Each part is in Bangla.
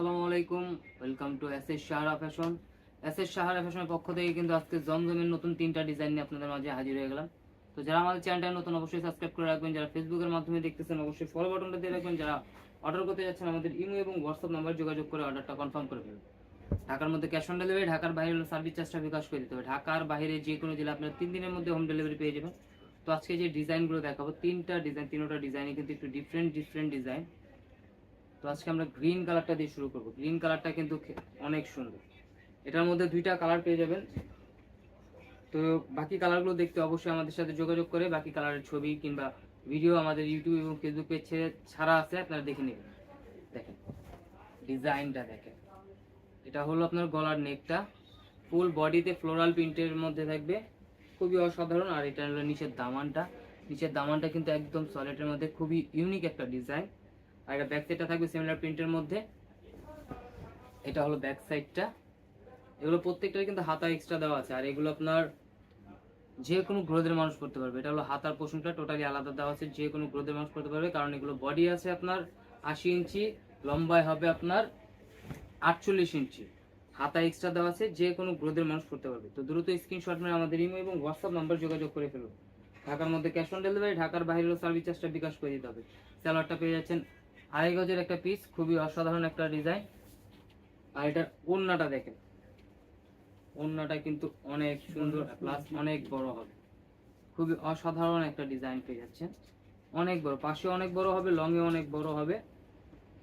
আসসালামু আলাইকুম। Welcome to S S Sahara fashion S S Sahara ফ্যাশনের পক্ষ থেকে কিন্তু আজকে জমজমের নতুন তিনটা ডিজাইন নিয়ে আপনাদের মাঝে হাজির হয়ে গেলাম। তো যারা আমাদের চ্যানেলটা নতুন, অবশ্যই সাবস্ক্রাইব করে রাখবেন। যারা ফেসবুকের মাধ্যমে দেখতেছেন, অবশ্যই ফলো বাটনটা দিয়ে রাখবেন। যারা অর্ডার করতে যাচ্ছেন, আমাদের ইমো এবং হোয়াটসঅ্যাপ নাম্বার যোগাযোগ করে অর্ডারটা কনফার্ম করে ফেলবেন ঢাকার মধ্যে ক্যাশ অন ডেলিভারি ঢাকার বাইরে সার্ভিস চার্জটা বিকাশ করে দিতে হবে। ঢাকার বাইরে যে কোনো জেলা আপনারা তিন দিনের মধ্যে হোম ডেলিভারি পেয়ে যাবেন। তো আজকে যে ডিজাইনগুলো দেখাবো, তিনটা ডিজাইন তিনোটা ডিজাইনে কিন্তু একটু ডিফারেন্ট ডিফারেন্ট ডিজাইন তো আজকে আমরা গ্রিন কালারটা দিয়ে শুরু করব। গ্রিন কালারটা কিন্তু অনেক সুন্দর। এটার মধ্যে দুইটা কালার পেয়ে যাবেন। তো বাকি কালারগুলো দেখতে অবশ্যই আমাদের সাথে যোগাযোগ করে, বাকি কালারের ছবি কিংবা ভিডিও আমাদের ইউটিউব এবং ফেসবুক পেজে ছাড়া আছে, আপনারা দেখে নেবেন। দেখেন ডিজাইনটা দেখেন। এটা হলো আপনার গলার নেকটা। ফুল বডিতে ফ্লোরাল প্রিন্টের মধ্যে থাকবে। খুবই অসাধারণ। আর এটা হলো নিচের দামানটা। নিচের দামানটা কিন্তু একদম সলিডের মধ্যে। খুবই ইউনিক একটা ডিজাইন আর এটা ব্যাক সাইডটা থাকবে সিমিলার প্রিন্টের মধ্যে। এটা হলো ব্যাক সাইডটা এগুলো প্রত্যেকটার কিন্তু হাতা এক্সট্রা দেওয়া আছে। আর এগুলো আপনার যে কোনো গ্রোথের মানুষ করতে পারবে। এটা হলো হাতার পোষণটা টোটালি আলাদা দেওয়া আছে। যে কোনো গ্রোথের মানুষ করতে পারবে। কারণ এগুলো বডি আছে আপনার আশি ইঞ্চি, লম্বায় হবে আপনার আটচল্লিশ ইঞ্চি। হাতা এক্সট্রা দেওয়া আছে। যে কোনো গ্রোথের মানুষ করতে পারবে। তো দ্রুত স্ক্রিনশট মেরে আমাদের ইমো এবং হোয়াটসঅ্যাপ নাম্বার যোগাযোগ করে ফেলুন। ঢাকার মধ্যে ক্যাশ অন ডেলিভারি ঢাকার বাইরেও সার্ভিস চার্জটা বিকাশ করে দিতে হবে। স্যালাডটা পেয়ে যাচ্ছেন আড়াই গজের একটা পিস খুবই অসাধারণ একটা ডিজাইন আর এটার ওড়নাটা দেখেন। ওড়নাটা কিন্তু অনেক সুন্দর প্লাস অনেক বড় হবে। খুবই অসাধারণ একটা ডিজাইন পেয়ে যাচ্ছেন। অনেক বড়, পাশে অনেক বড় হবে লংয়ে অনেক বড় হবে।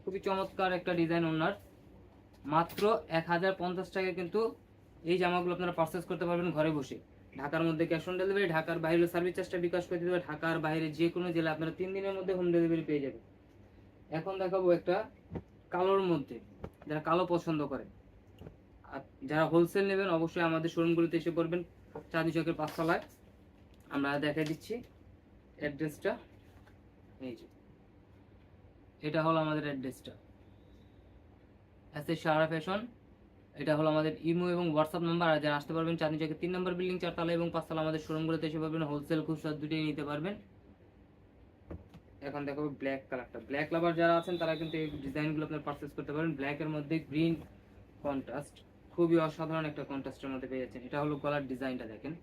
খুবই চমৎকার একটা ডিজাইন ওনার মাত্র এক হাজার পঞ্চাশ টাকা কিন্তু এই জামাগুলো আপনারা পারচেস করতে পারবেন ঘরে বসে। ঢাকার মধ্যে ক্যাশ অন ডেলিভারি ঢাকার বাইরে সার্ভিস চার্জটা বিকাশ করে দিতে হবে। ঢাকার বাইরে যে কোনো জেলা আপনারা তিন দিনের মধ্যে হোম ডেলিভারি পেয়ে যাবেন। এখন দেখাবো একটা কালোর মধ্যে, যারা কালো পছন্দ করে। আর যারা হোলসেল নেবেন, অবশ্যই আমাদের শোরুমগুলোতে এসে পড়বেন চাঁদি চকের পাঁচতলায়। আমরা দেখাই দিচ্ছি অ্যাড্রেসটা এই যে, এটা হলো আমাদের অ্যাড্রেসটা এস সারা ফ্যাশন এটা হলো আমাদের ইমো এবং হোয়াটসঅ্যাপ নাম্বার আর যারা আসতে পারবেন চাঁদনি চকের তিন নম্বর বিল্ডিং চারতলা এবং পাঁচতলা আমাদের শোরুমগুলোতে এসে পারবেন হোলসেল খুচরা দুটোই নিতে পারবেন। এখন দেখো ব্ল্যাক কালারটা ব্ল্যাক লাভার যারা আছেন, তারা কিন্তু এই ডিজাইনগুলো আপনার পারচেস করতে পারেন। ব্ল্যাকের মধ্যে গ্রিন কন্ট্রাস্ট খুবই অসাধারণ একটা কন্ট্রাস্টের মধ্যে পেয়ে যাচ্ছেন। এটা হলো গলার ডিজাইনটা দেখেন।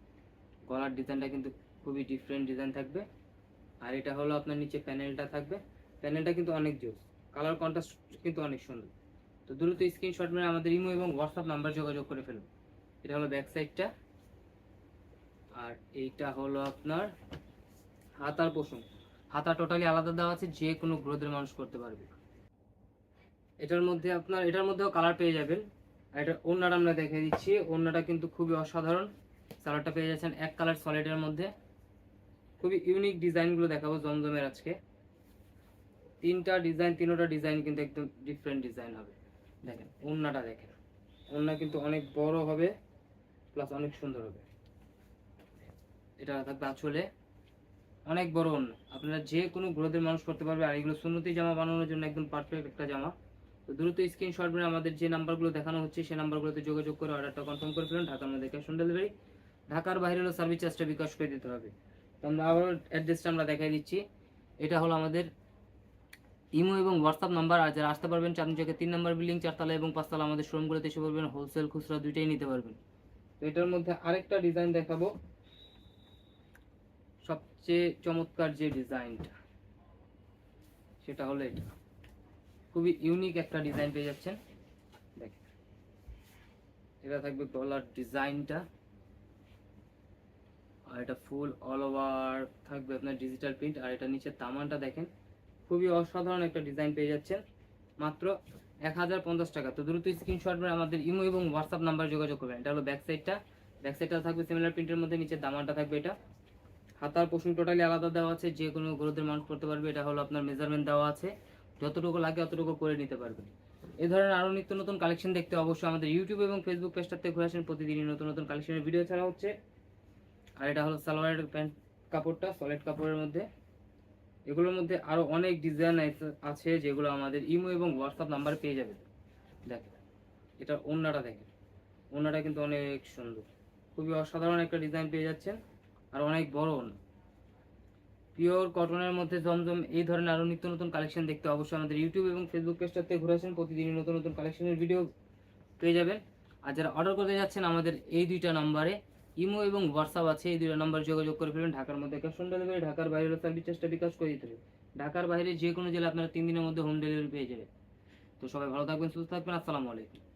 গলার ডিজাইনটা কিন্তু খুবই ডিফারেন্ট ডিজাইন থাকবে। আর এটা হলো আপনার নিচে প্যানেলটা থাকবে। প্যানেলটা কিন্তু অনেক জোস। কালার কন্ট্রাস্ট কিন্তু অনেক সুন্দর। তো দ্রুত স্ক্রিনশট মেরে আমাদের ইমো এবং হোয়াটসঅ্যাপ নাম্বার যোগাযোগ করে ফেলুন। এটা হলো ব্যাক সাইডটা আর এইটা হলো আপনার হাতার পোষণ হাতা টোটালি আলাদা দেওয়া আছে, যে কোনো গ্রোথের মানুষ করতে পারবে। এটার মধ্যে আপনার, এটার মধ্যেও কালার পেয়ে যাবেন। আর এটা ওড়নাটা আমরা দেখে দিচ্ছি। ওড়নাটা কিন্তু খুবই অসাধারণ। কালারটা পেয়ে যাচ্ছেন এক কালার সলিডের মধ্যে। খুবই ইউনিক ডিজাইনগুলো দেখাবো জমজমের আজকে। তিনটা ডিজাইন, তিনোটা ডিজাইন কিন্তু একদম ডিফারেন্ট ডিজাইন হবে। দেখেন, ওড়নাটা দেখেন। ওড়না কিন্তু অনেক বড় হবে প্লাস অনেক সুন্দর হবে। এটা থাকবে আঁচলে। অনেক বড় ওড়না আপনারা যে কোনো গ্রোথের মানুষ করতে পারবে, আর এগুলো সুন্নতি জামা বানানোর জন্য একদম পারফেক্ট একটা জামা। তো দ্রুত স্ক্রিনশট মেরে আমাদের যে নাম্বারগুলো দেখানো হচ্ছে, সেই নাম্বারগুলোতে যোগাযোগ করে অর্ডারটা কনফার্ম করে ফেলুন। ঢাকার মধ্যে ক্যাশ অন ডেলিভারি ঢাকার বাইরে হলো সার্ভিস চার্জটা বিকাশ করে দিতে হবে। তো আমরা আবার অ্যাড্রেসটা আমরা দেখাই দিচ্ছি। এটা হলো আমাদের ইমো এবং হোয়াটসঅ্যাপ নাম্বার আর যারা আসতে পারবেন চাঁদনি চকের তিন নাম্বার বিল্ডিং চারতলা এবং পাঁচতলা আমাদের শোরুমগুলোতে এসে পারবেন হোলসেল খুচরা দুইটাই নিতে পারবেন। তো এটার মধ্যে আরেকটা ডিজাইন দেখাবো। সবচেয়ে চমৎকার যে ডিজাইনটা, সেটা হলো এটা। খুবই ইউনিক একটা ডিজাইন পেয়ে যাচ্ছেন। এটা থাকবে গলার ডিজাইনটা। আর এটা ফুল অল ওভার থাকবে আপনার ডিজিটাল প্রিন্ট আর এটা নিচে তামানটা দেখেন, খুবই অসাধারণ একটা ডিজাইন পেয়ে যাচ্ছেন। মাত্র এক হাজার পঞ্চাশ টাকা। তো দ্রুত স্ক্রিনশট মেরে আমাদের ইমো এবং হোয়াটসঅ্যাপ নাম্বার যোগাযোগ করবেন। এটা হলো ব্যাক সাইডটা ব্যাক সাইডটা থাকবে সিমিলার প্রিন্টের মধ্যে নিচে দামানটা থাকবে এটা। হাতার পোষণ টোটালি আলাদা দেওয়া আছে, যে কোনো গ্রোথের মানুষ করতে পারবে, এটা হলো আপনার মেজারমেন্ট দেওয়া আছে। যতটুকু লাগে অতটুকু করে নিতে পারবেন। এ ধরনের আরও নিত্য নতুন কালেকশন দেখতে অবশ্যই আমাদের ইউটিউব এবং ফেসবুক পেজটাতে ঘুরে আসেন। প্রতিদিনই নতুন নতুন কালেকশনের ভিডিও ছাড়া হচ্ছে। আর এটা হলো সালোয়ারের প্যান্ট কাপড়টা সলিড কাপড়ের মধ্যে। এগুলোর মধ্যে আরও অনেক ডিজাইন আছে যেগুলো আমাদের ইমো এবং হোয়াটসঅ্যাপ নাম্বার পেয়ে যাবে দেখেন এটা ওড়নাটা দেখেন। ওড়নাটা কিন্তু অনেক সুন্দর। খুবই অসাধারণ একটা ডিজাইন পেয়ে যাচ্ছেন। আর অনেক বড় পিওর কটনের মধ্যে জমজম এই ধরনের আরও নিত্য নতুন কালেকশন দেখতে অবশ্যই আমাদের ইউটিউব এবং ফেসবুক পেজটাতে ঘুরে আসেন। প্রতিদিনই নতুন নতুন কালেকশনের ভিডিও পেয়ে যাবেন। আর যারা অর্ডার করতে যাচ্ছেন, আমাদের এই দুইটা নম্বরে ইমো এবং হোয়াটসঅ্যাপ আছে। এই দুইটা নম্বরে যোগাযোগ করে ফেলবেন। ঢাকার মধ্যে ক্যাশ অন ডেলিভারি ঢাকার বাইরে সার্ভিস চেষ্টা বিকাশ করে দিতে হবে। ঢাকার বাইরে যে কোনো জেলা আপনারা তিন দিনের মধ্যে হোম ডেলিভারি পেয়ে যাবেন। তো সবাই ভালো থাকবেন, সুস্থ থাকবেন। আসসালামু আলাইকুম।